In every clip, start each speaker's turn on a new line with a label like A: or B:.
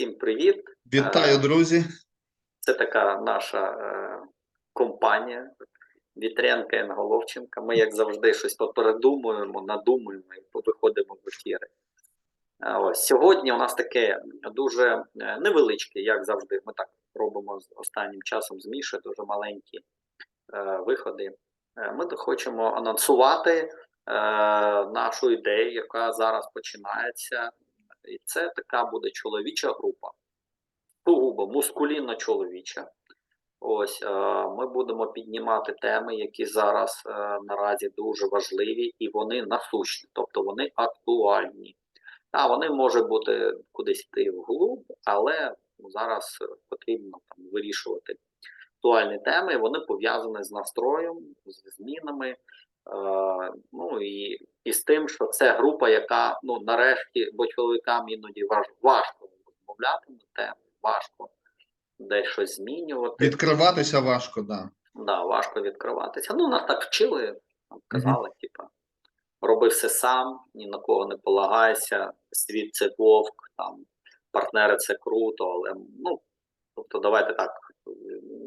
A: Всім привіт!
B: Вітаю,
A: Е,
B: друзі.
A: Це така наша е, компанія Вітренка і Головченка. Ми, як завжди, щось попередумуємо, надумуємо і виходимо в ефіри. Е, Ось сьогодні у нас таке дуже невеличке, як завжди. Ми так робимо з останнім часом з Міші, дуже маленькі е, виходи. Ми хочемо анонсувати е, нашу ідею, яка зараз починається. І це така буде чоловіча група. Сугубо мускулінно чоловіча. Ось е, ми будемо піднімати теми, які зараз е, наразі дуже важливі, і вони насущні, тобто вони актуальні. А вони можуть бути кудись йти вглуб, але зараз потрібно там вирішувати актуальні теми. Вони пов'язані з настроєм, з змінами. Е, ну і, і з тим, що це група, яка ну нарешті, бо чоловікам іноді важ, важко розмовляти на теми, важко десь щось змінювати.
B: Відкриватися важко, да.
A: Да, важко відкриватися. Ну, нас так вчили, казали, типа, роби все сам, ні на кого не полагайся, світ це вовк, там, партнери це круто, але ну, тобто, давайте так,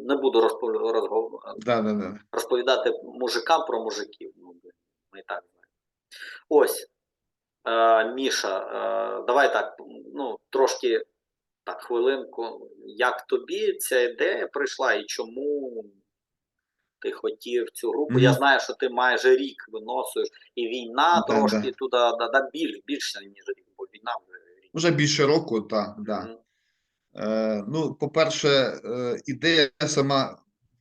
A: не буду розпов- розгов-
B: Да, да, да.
A: розповідати мужикам про мужиків. Ну, ми і так знаємо. Ось, е, Міша, е, давай так, ну, трошки так, хвилинку. Як тобі ця ідея прийшла і чому ти хотів цю групу? Я знаю, що ти майже рік виносиш, і війна
B: Да,
A: трошки
B: да.
A: туди да, да, більш, більше, ніж рік, бо війна вже рік.
B: Вже більше року, так, да.
A: Мгм.
B: Е, ну, по-перше, е, ідея сама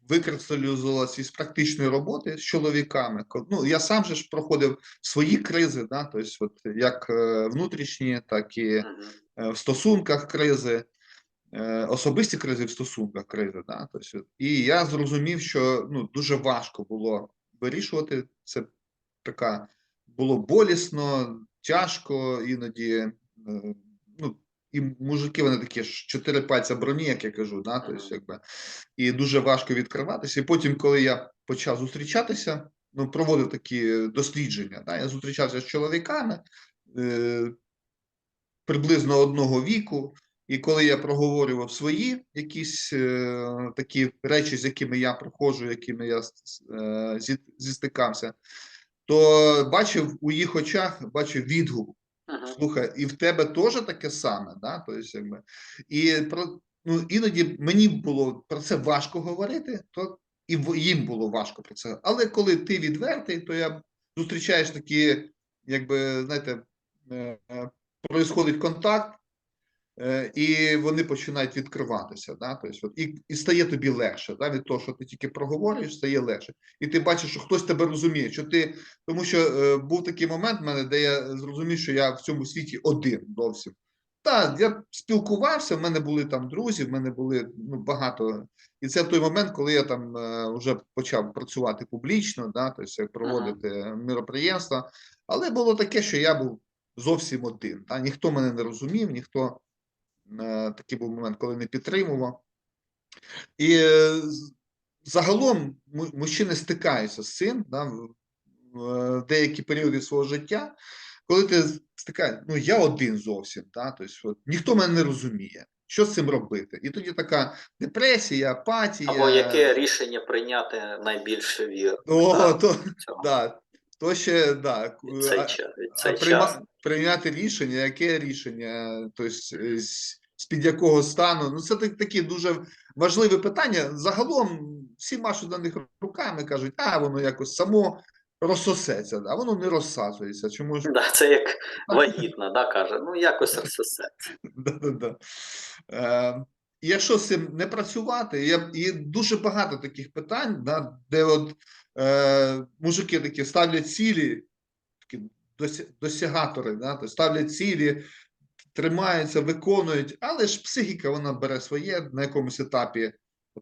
B: викристалізувалася із практичної роботи з чоловіками. Ну, я сам же ж проходив свої кризи, да, тобто, от, як е, внутрішні, так і е, в стосунках кризи, е, особисті кризи в стосунках кризи. Да? Тобто, от, і я зрозумів, що ну, дуже важко було вирішувати. Це така було болісно, тяжко, іноді. е, Ну, і мужики вони такі ж чотири пальця броні, як я кажу, да? тобто, якби, і дуже важко відкриватися. І потім, коли я почав зустрічатися, ну, проводив такі дослідження, да? я зустрічався з чоловіками. Е, приблизно одного віку. І коли я проговорював свої якісь е, такі речі, з якими я проходжу, якими я е, зі, зістикався, то бачив у їх очах бачив відгук.
A: Мгм.
B: Слухай, і в тебе теж таке саме, да? Тобто, якби, і про ну іноді мені було про це важко говорити, то і їм було важко про це. Але коли ти відвертий, то я зустрічаєш такі, якби знаєте, е, е, происходить контакт, і вони починають відкриватися. Да? Тобто, от, і, і стає тобі легше. Да? Від того, що ти тільки проговорюєш, стає легше. І ти бачиш, що хтось тебе розуміє, що ти. Тому що е, був такий момент в мене, де я зрозумів, що я в цьому світі один зовсім. Так, я спілкувався, в мене були там друзі, в мене були ну, багато. І це в той момент, коли я там е, вже почав працювати публічно, да, тобто проводити міроприємства. Але було таке, що я був зовсім один. Та? Ніхто мене не розумів, ніхто е, такий був момент, коли не підтримував. І е, загалом мужчини стикаються з цим да, в е, деякі періоди свого життя, коли ти стикаєш, ну я один зовсім, да, тобто, от, ніхто мене не розуміє. Що з цим робити? І тоді така депресія, апатія.
A: Або яке рішення прийняти найбільше вір.
B: О,
A: Да,
B: то, да, то ще да,
A: цей цей
B: прийма- прийняти рішення, яке рішення, тобто з, з під якого стану. Ну, це так- такі дуже важливі питання. Загалом всі машуть на них руками, кажуть, а воно якось само розсосеться, а воно не розсаджується. Чому ж
A: Да, це як вагітна, да, каже, ну якось.
B: Е, і якщо з цим не працювати, я, і дуже багато таких питань, да, де от е, мужики такі ставлять цілі, такі досі- досягатори, да, то ставлять цілі, тримаються, виконують, але ж психіка вона бере своє на якомусь етапі,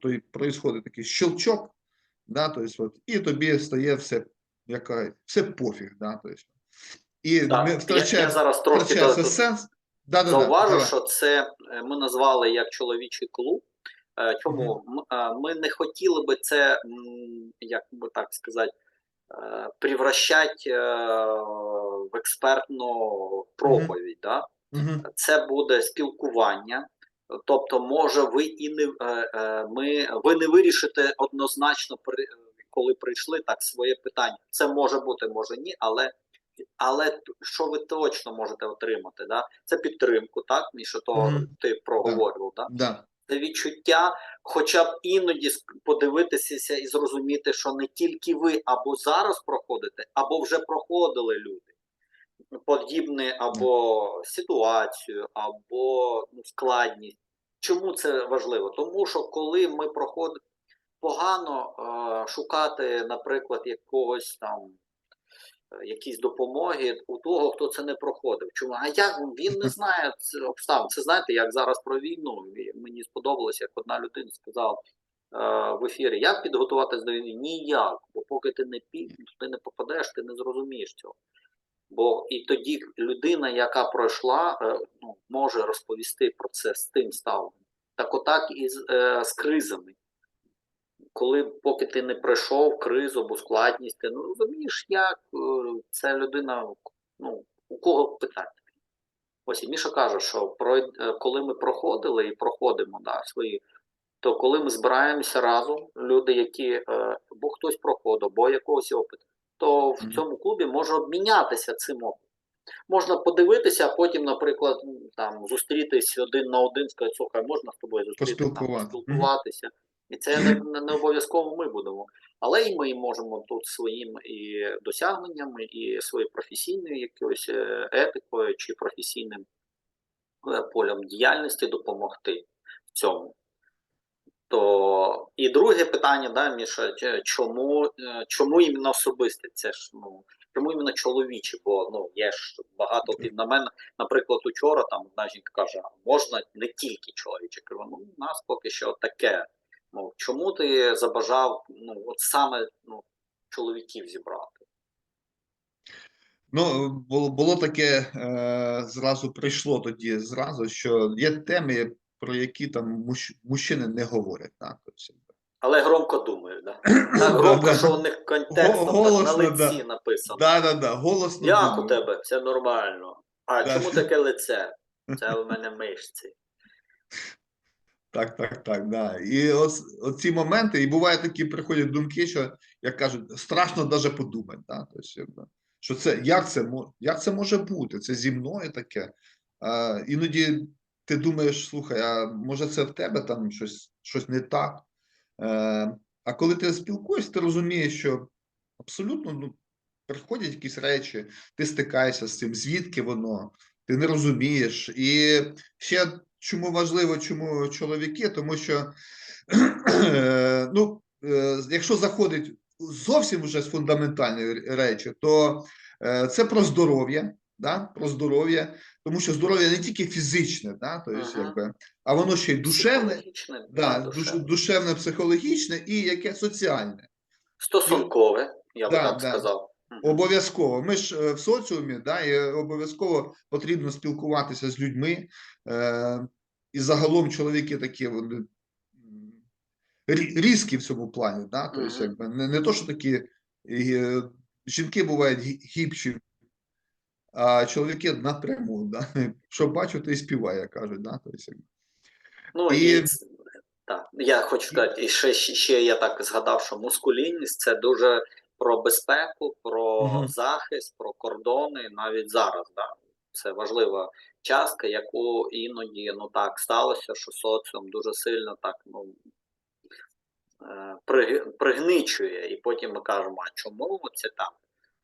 B: то і происходить такий щелчок, да, то есть, от, і тобі стає все, яка, все пофіг. Да, то есть. І
A: Так,
B: ми
A: я, я зараз трохи
B: втрачається сенс. Да, да,
A: зауважу,
B: да,
A: що це е, ми назвали як чоловічий клуб. Е, Чому е, ми не хотіли би це, як би так сказати, превращать в експертну проповідь. Да?
B: Мгм.
A: Це буде спілкування. Тобто, може, ви і не ми ви не вирішите однозначно, коли прийшли так своє питання. Це може бути, може ні, але але що ви точно можете отримати? Да? Це підтримку, так Міша, то
B: Мгм.
A: ти проговорював. Да?
B: Да.
A: Це відчуття, хоча б іноді подивитися і зрозуміти, що не тільки ви або зараз проходите, або вже проходили люди. Подібне або ситуацію, або ну, складність. Чому це важливо? Тому що коли ми проходимо погано е, шукати, наприклад, якогось там якісь допомоги у того, хто це не проходив. Чому? А як він не знає обставин? Це знаєте, як зараз про війну. Мені сподобалося, як одна людина сказала е, в ефірі: як підготуватись до війни? Ніяк. Бо поки ти не під, ти не попадеш, ти не зрозумієш цього. Бо і тоді людина, яка пройшла, е, ну, може розповісти про це з тим ставленням. Так отак і з, е, з кризами. Коли поки ти не пройшов кризу або складність, ти ну розумієш, як е, ця людина, ну, у кого питати. Ось і Міша каже, що прой- е, коли ми проходили і проходимо да, свої, то коли ми збираємося разом, люди, які е, бо хтось проходив, бо якогось опиту, то в
B: Мгм.
A: цьому клубі можна обмінятися цим опитом. Можна подивитися, а потім, наприклад, там зустрітись один на один, сказати, слухай, можна з тобою зустрітися, там,
B: Поспілкувати.
A: поспілкуватися. І це не, не, обов'язково ми будемо. Але і ми можемо тут своїм і досягненнями, і своєю професійною якоюсь е, етикою чи професійним е, полем діяльності допомогти в цьому. То і друге питання, да, Міша, чому, е, чому іменно особисте? Це ж ну чому іменно чоловіче? Бо ну є ж багато під на мене. Наприклад, учора там одна жінка каже, можна не тільки чоловіче. Кажу, ну у нас поки що таке. Ну чому ти забажав ну от саме ну чоловіків зібрати?
B: Ну, було, було таке, е, зразу прийшло тоді, зразу, що є теми, про які там муж, мужчини не говорять. Тобто,
A: Але громко думаєш, да? Так громко,
B: Да,
A: що
B: да.
A: у них контекстом так, на лиці
B: да.
A: написано.
B: да, да, да, голосно.
A: Як у тебе? Це нормально. А
B: Да.
A: чому таке лице? Це у мене мишці.
B: Так, так, так, да. І от, ці моменти, і бувають такі приходять думки, що, як кажуть, страшно навіть подумати, да? тобто, що це, як це, як це може бути? Це зі мною таке. А, іноді ти думаєш, слухай, а може це в тебе там щось, щось не так? Е, а коли ти спілкуєшся, ти розумієш, що абсолютно ну, приходять якісь речі, ти стикаєшся з цим, звідки воно, ти не розумієш. І ще чому важливо, чому чоловіки, тому що ну, е, якщо заходить зовсім вже з фундаментальної речі, то е, це про здоров'я, да? про здоров'я, тому що здоров'я не тільки фізичне, да? тобто,
A: Ага.
B: якби, а воно ще й душевне,
A: Психологічне,
B: да,
A: душевне.
B: душевне, психологічне і яке соціальне.
A: Стосункове, я би
B: Да,
A: так
B: да.
A: сказав.
B: Обов'язково. Ми ж е, в соціумі, да, і обов'язково потрібно спілкуватися з людьми. Е, і загалом чоловіки такі вони різкі в цьому плані. Да? Тобто, якби, не, не то, що такі е, жінки бувають гі- гібші, а чоловіки напряму. Да? Що бачу, то і співає, кажуть. Да? Тобто, якби.
A: Ну
B: І-
A: і так, я хочу сказати, і ще, ще я так згадав, що мускулінність це дуже про безпеку, про
B: Мгм.
A: захист, про кордони навіть зараз. Да? Це важлива частка, яку іноді ну так сталося, що соціум дуже сильно так ну. е, при- Пригничує, і потім ми кажемо, а чому це так?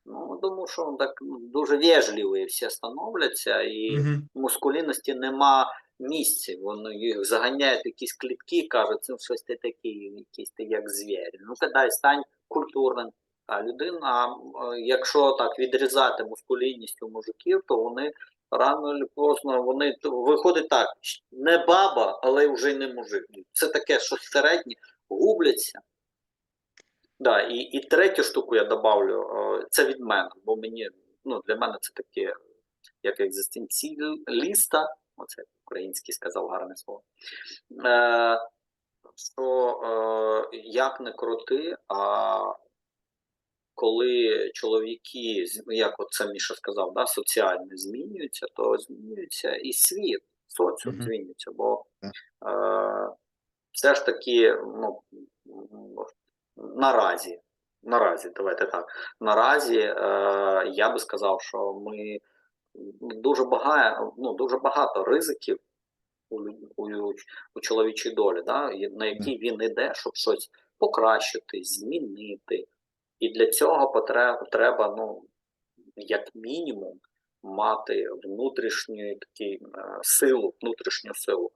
A: Ну, тому що так ну, дуже вежливі всі становляться, і
B: Мгм.
A: мускулінності нема місця. Вони їх заганяють в якісь клітки, кажуть, це щось ти такий, якийсь ти як звір. Ну кидай, стань культурним. А людина, е, якщо так відрізати мускулінність у мужиків, то вони рано чи поздно вони виходить так, не баба, але вже й не мужик. Це таке, що середнє, губляться. Да, і, і третю штуку я добавлю, е, це від мене, бо мені, ну, для мене це таке, як екзистенціаліста, оце український сказав гарне слово. Е, що е, як не крути, а коли чоловіки, з- як от це Міша сказав, да, соціально змінюються, то змінюється і світ. соціум
B: Мгм.
A: змінюється, бо е, все ж таки, ну, наразі, наразі, давайте так, наразі е, я би сказав, що ми дуже багато, ну, дуже багато ризиків у, у, у чоловічій долі, да, на які він іде, щоб щось покращити, змінити. І для цього треба, ну, як мінімум, мати внутрішню такі, е, силу, внутрішню силу.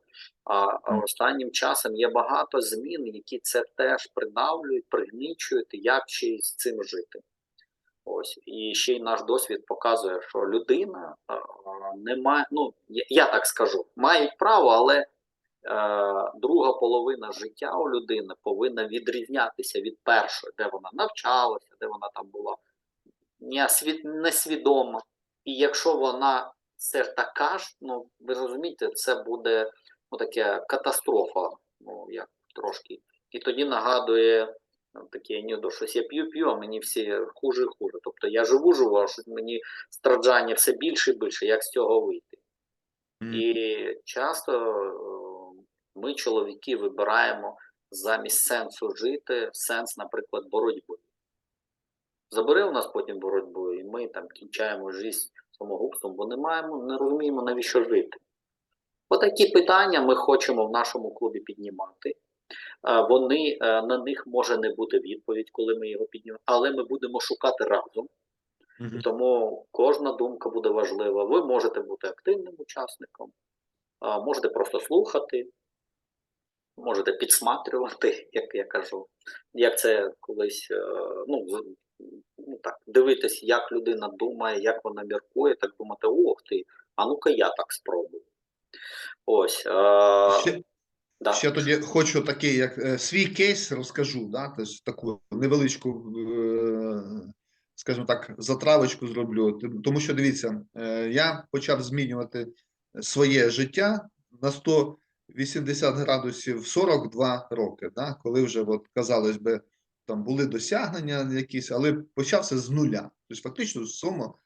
A: А, останнім часом є багато змін, які це теж придавлюють, пригнічують, як ще й з цим жити. Ось і ще й наш досвід показує, що людина а, а, не має, ну я, так скажу, мають право, але е, друга половина життя у людини повинна відрізнятися від першої, де вона навчалася, де вона там була несвідома. І якщо вона все ж така ж, ну ви розумієте, це буде ну, таке катастрофа, ну як трошки. І тоді нагадує ну, таке анекдот, щось я п'ю, п'ю, а мені всі хуже і хуже. Тобто я живу, живу, а щось мені страждання все більше і більше, як з цього вийти.
B: Мгм.
A: І часто е, ми, чоловіки, вибираємо замість сенсу жити, сенс, наприклад, боротьби. Забери у нас потім боротьбу, і ми там кінчаємо життя самогубством, бо не маємо, не розуміємо, навіщо жити. Отакі питання ми хочемо в нашому клубі піднімати. Е, Вони е, на них може не бути відповідь, коли ми його піднімемо, але ми будемо шукати разом.
B: Мгм.
A: Тому кожна думка буде важлива. Ви можете бути активним учасником, можете просто слухати, можете підсматрювати, як я кажу. Як це колись е, ну, ну, так, дивитись, як людина думає, як вона міркує, так думати, ох ти, а ну-ка я так спробую. Ось. Е,
B: Ще,
A: да.
B: ще тоді хочу такий, як е, свій кейс розкажу, да, тобто таку невеличку, скажімо так, затравочку зроблю. Тому що дивіться, я почав змінювати своє життя на 180 градусів в 42 роки, да, коли вже, от, казалось би, там були досягнення якісь, але почався з нуля. Тобто, фактично, з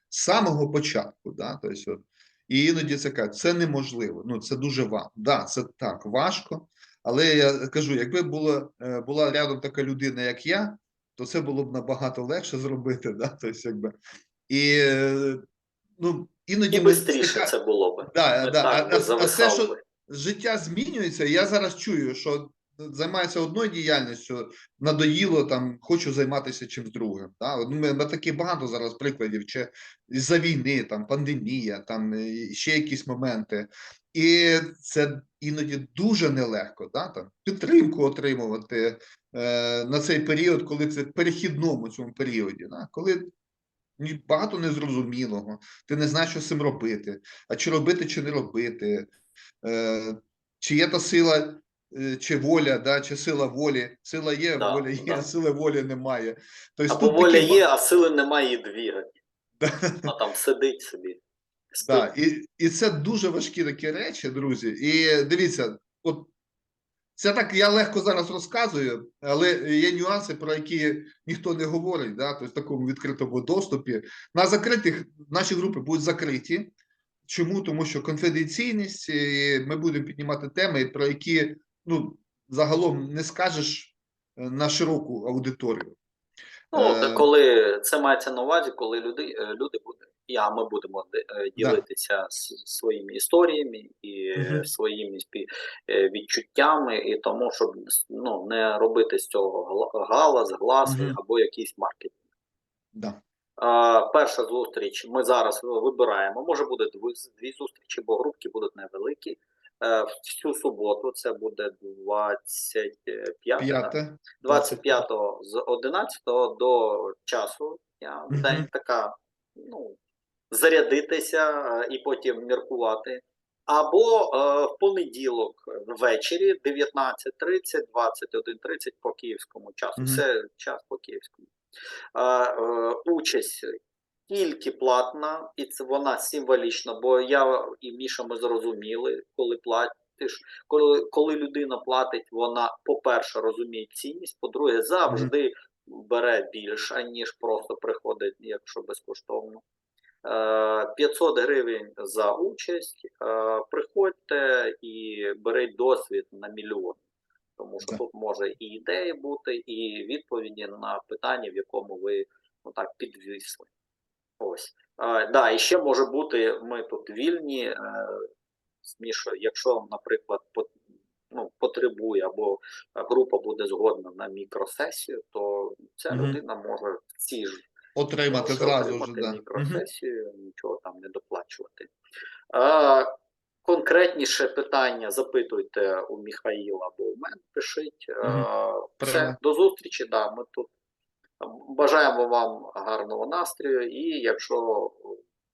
B: самого, початку. Да, тобто, от, і іноді це кажуть, це неможливо. Ну це дуже важко. Да, це так важко. Але я кажу, якби було, е, була рядом така людина, як я, то це було б набагато легше зробити. Да? Тобто, якби, і е, ну, іноді
A: І
B: ми
A: швидше
B: стика-
A: це було би.
B: Да,
A: Не
B: да. А, а, а
A: зависав
B: що. Життя змінюється, я зараз чую, що займаюся одною діяльністю, надоїло там, хочу займатися чимось другим. Да? От Ми, ми таких багато зараз прикладів, чи з-за війни, там пандемія, там ще якісь моменти. І це іноді дуже нелегко, да? там, підтримку отримувати е, на цей період, коли це в перехідному цьому періоді, да? коли багато незрозумілого, ти не знаєш, що з цим робити, а чи робити, чи не робити, е, чи є та сила, е, чи воля, да, чи сила волі. Сила є,
A: Да,
B: воля є,
A: да.
B: сили волі немає. Тобто,
A: Або
B: тут
A: воля
B: такі
A: є, а сили немає двігати.
B: Да.
A: А там сидить собі. Спить.
B: Да, і, і це дуже важкі такі речі, друзі. І дивіться, от це так я легко зараз розказую, але є нюанси, про які ніхто не говорить, да, тобто в такому відкритому доступі. На закритих наші групи будуть закриті. Чому? Тому що конфіденційність, ми будемо піднімати теми, про які ну, загалом не скажеш е, на широку аудиторію.
A: Ну,
B: Е,
A: коли це мається на увазі, коли люди, е, люди будуть, і а ми будемо е, ділитися с- своїми історіями і
B: Мгм.
A: своїми е, відчуттями, і тому, щоб ну, не робити з цього галас, гласи
B: Мгм.
A: або якийсь маркетинг.
B: Да.
A: Перша зустріч ми зараз вибираємо. Може буде дві, дві зустрічі, бо групки будуть невеликі. Е, в цю суботу це буде 25
B: П'яте.
A: 25 з 11 до часу. Я
B: Мгм.
A: день така, ну, зарядитися е, і потім міркувати. Або е, в понеділок ввечері 19.30, 21.30 по київському часу.
B: Мгм.
A: Це час по київському. Е, е, участь тільки платна, і це вона символічна, бо я і Міша ми зрозуміли, коли платиш, коли, коли людина платить, вона, по-перше, розуміє цінність, по-друге, завжди бере більше, ніж просто приходить, якщо безкоштовно. Е, 500 гривень за участь. Е, Приходьте і беріть досвід на мільйон. Тому що
B: Так.
A: тут може і ідеї бути, і відповіді на питання, в якому ви ну так підвісли. Ось. Е, да, і ще може бути, ми тут вільні, е, смішно, якщо, наприклад, по, ну, потребує або група буде згодна на мікросесію, то ця
B: Мгм.
A: людина може в цій ж
B: Отримати зразу ж,
A: мікросесію, нічого там не доплачувати. Е, конкретніше питання запитуйте у Міхаїла або у мене, пишіть. Е, все, до зустрічі. Да, ми тут бажаємо вам гарного настрою. І якщо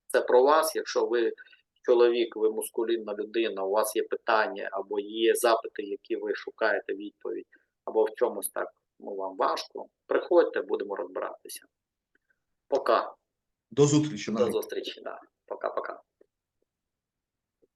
A: це про вас, якщо ви чоловік, ви мускулінна людина, у вас є питання або є запити, які ви шукаєте відповідь, або в чомусь так ну, вам важко, приходьте, будемо розбиратися. Пока.
B: До зустрічі.
A: До зустрічі. Да. Пока-пока.